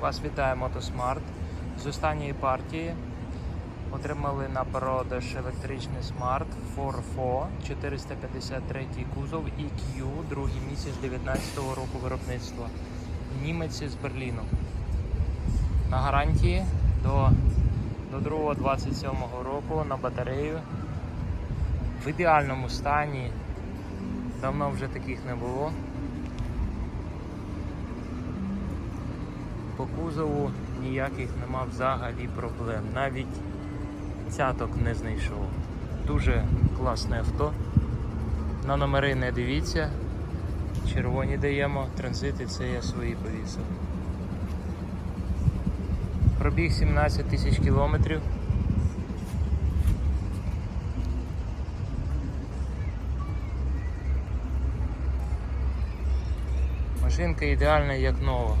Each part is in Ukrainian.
Вас вітає Мотосмарт. З останньої партії отримали на продаж електричний смарт Forfo 453 кузов EQ, другий місяць 2019 року виробництва. Німець з Берліну. На гарантії до, до 2 27 року на батарею. В ідеальному стані. Давно вже таких не було. По кузову ніяких нема взагалі проблем. Навіть цяток не знайшов. Дуже класне авто. На номери не дивіться. Червоні даємо, транзити це я свої повісив. Пробіг 17 тисяч кілометрів. Машинка ідеальна як нова.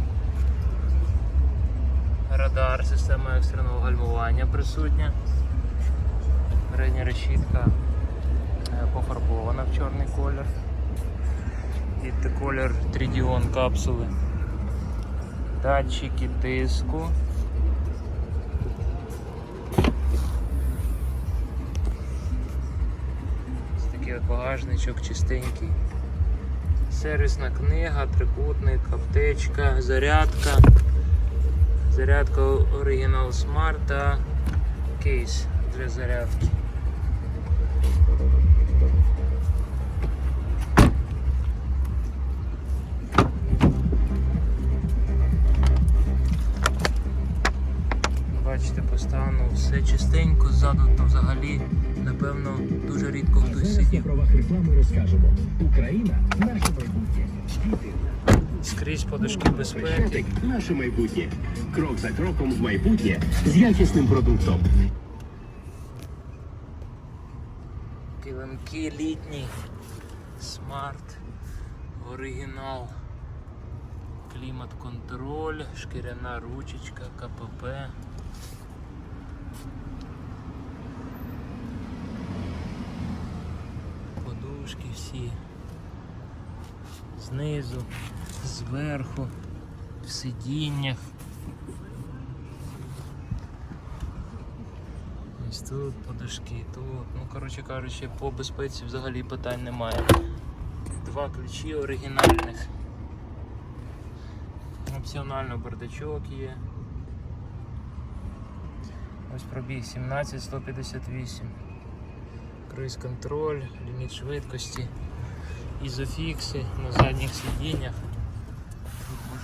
Радар, система екстреного гальмування присутня. Передня решітка е, пофарбована в чорний колір. Від колір Тридіон капсули. Датчики тиску. Ось такий багажничок чистенький. Сервісна книга, трикутник, аптечка, зарядка. Зарядка Original Smart та кейс для зарядки. Бачите, по все чистенько, ззаду то взагалі, напевно, дуже рідко хтось сидів. реклами розкажемо. Україна наше майбутнє. Діти, Скрізь подушки безпеки. Наше майбутнє. Крок за кроком в майбутнє з якісним продуктом. Килимки літні, смарт, оригінал, клімат-контроль, шкіряна ручечка, КПП. Подушки всі. Знизу, зверху, в сидіннях. Ось тут подушки, тут. Ну, коротше кажучи, по безпеці взагалі питань немає. Два ключі оригінальних. Опціонально бардачок є. Ось пробіг 17 158. Круїз контроль, ліміт швидкості, ізофікси на задніх сидіннях.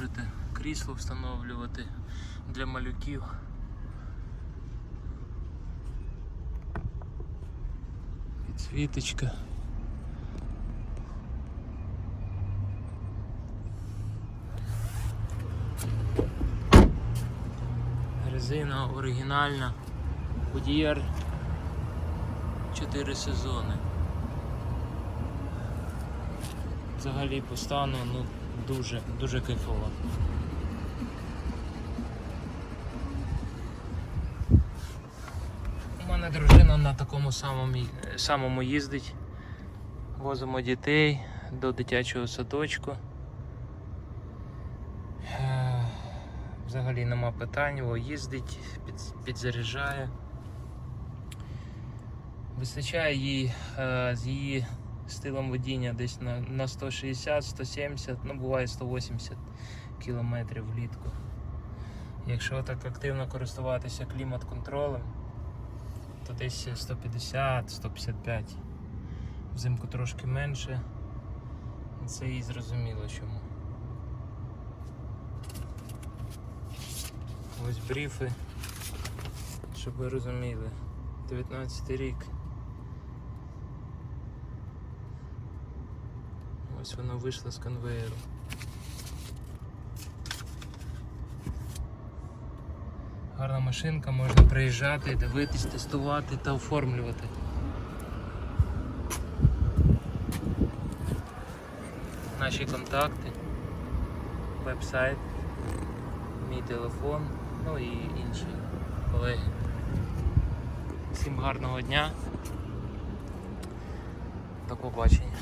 Можете крісло встановлювати для малюків. Підсвіточка. Резина оригінальна. Goodyear 4 сезони. Взагалі по стану ну, дуже, дуже кайфово. У мене дружина на такому самому, самому їздить. Возимо дітей до дитячого садочку. Е, Взагалі нема питань, о, їздить, під, підзаряджає. Вистачає їй е, з її стилем водіння десь на, на 160-170, ну буває 180 кілометрів влітку. Якщо так активно користуватися клімат-контролем, то десь 150-155. Взимку трошки менше. Це і зрозуміло чому. Ось бріфи, щоб ви розуміли. 19 рік. Ось воно вийшло з конвеєру. Гарна машинка, можна приїжджати, дивитись, тестувати та оформлювати. Наші контакти, веб-сайт, мій телефон, ну і інші колеги. Всім гарного дня. До побачення.